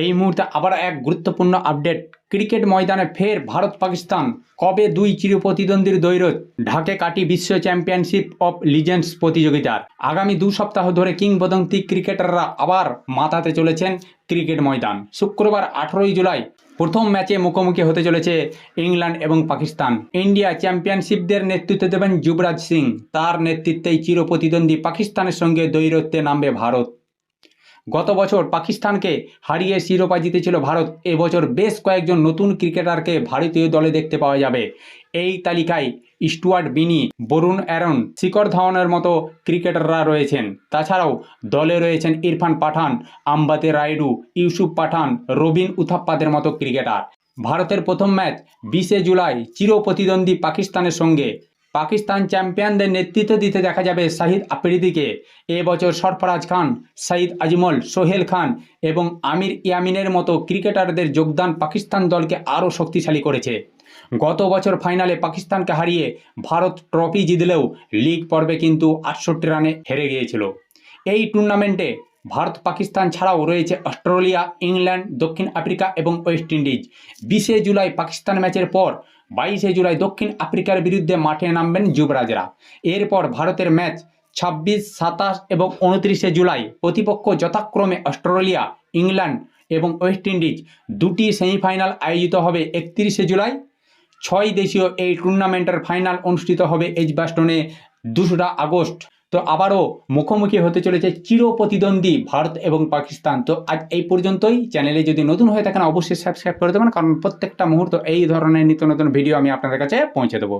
এই মুহূর্তে আবার এক গুরুত্বপূর্ণ আপডেট ক্রিকেট ময়দানে ফের ভারত পাকিস্তান কবে দুই চিরপ্রতিদ্বন্দ্বীর দৈরত ঢাকে কাটি বিশ্ব চ্যাম্পিয়নশিপ অফ লিজেন্ডস প্রতিযোগিতার। আগামী দু সপ্তাহ ধরে কিংবদন্তি ক্রিকেটাররা আবার মাথাতে চলেছেন ক্রিকেট ময়দান। শুক্রবার আঠেরোই জুলাই প্রথম ম্যাচে মুখোমুখি হতে চলেছে ইংল্যান্ড এবং পাকিস্তান। ইন্ডিয়া চ্যাম্পিয়নশিপদের নেতৃত্ব দেবেন যুবরাজ সিং। তার নেতৃত্বেই চিরপ্রতিদ্বন্দ্বী পাকিস্তানের সঙ্গে দৈরত্যে নামবে ভারত। গত বছর পাকিস্তানকে হারিয়ে শিরোপা জিতেছিল ভারত। এবছর বেশ কয়েকজন নতুন ক্রিকেটারকে ভারতীয় দলে দেখতে পাওয়া যাবে। এই তালিকায় স্টুয়ার্ট বিনি, বরুণ অ্যারন শিকর ধাওয়ানের মতো ক্রিকেটাররা রয়েছেন। তাছাড়াও দলে রয়েছেন ইরফান পাঠান, আম্বাতে রায়ডু, ইউসুফ পাঠান, রবিন উথাপ্পাদের মতো ক্রিকেটার। ভারতের প্রথম ম্যাচ বিশে জুলাই চিরপ্রতিদ্বন্দ্বী পাকিস্তানের সঙ্গে পাকিস্তান চ্যাম্পিয়নদের নেতৃত্ব দিতে দেখা যাবে শাহিদ আফ্রিদিকে। এবছর সরফরাজ খান, সাইদ আজমল, সোহেল খান এবং আমির ইয়ামিনের মতো ক্রিকেটারদের যোগদান পাকিস্তান দলকে আরও শক্তিশালী করেছে। গত বছর ফাইনালে পাকিস্তানকে হারিয়ে ভারত ট্রফি জিতলেও লিগ পর্বে কিন্তু আটষট্টি রানে হেরে গিয়েছিল। এই টুর্নামেন্টে ভারত, পাকিস্তান ছাড়াও রয়েছে অস্ট্রেলিয়া, ইংল্যান্ড, দক্ষিণ আফ্রিকা এবং ওয়েস্ট ইন্ডিজ। বিশে জুলাই পাকিস্তান ম্যাচের পর বাইশে জুলাই দক্ষিণ আফ্রিকার বিরুদ্ধে মাঠে নামবেন যুবরাজরা। এরপর ভারতের ম্যাচ ছাব্বিশ, সাতাশ এবং উনত্রিশে জুলাই প্রতিপক্ষ যথাক্রমে অস্ট্রেলিয়া, ইংল্যান্ড এবং ওয়েস্ট ইন্ডিজ দুটি সেমিফাইনাল আয়োজিত হবে একত্রিশে জুলাই। ছয় দেশীয় এই টুর্নামেন্টের ফাইনাল অনুষ্ঠিত হবে এজবাস্টনে দোসরা আগস্ট। তো আবারও মুখোমুখি হতে চলেছে চির প্রতিদ্বন্দ্বী ভারত এবং পাকিস্তান। তো আজ এই পর্যন্তই। চ্যানেলে যদি নতুন হয়ে থাকেন, অবশ্যই সাবস্ক্রাইব করে দেবেন, কারণ প্রত্যেকটা মুহূর্ত এই ধরনের নিত্য নতুন ভিডিও আমি আপনাদের কাছে পৌঁছে দেবো।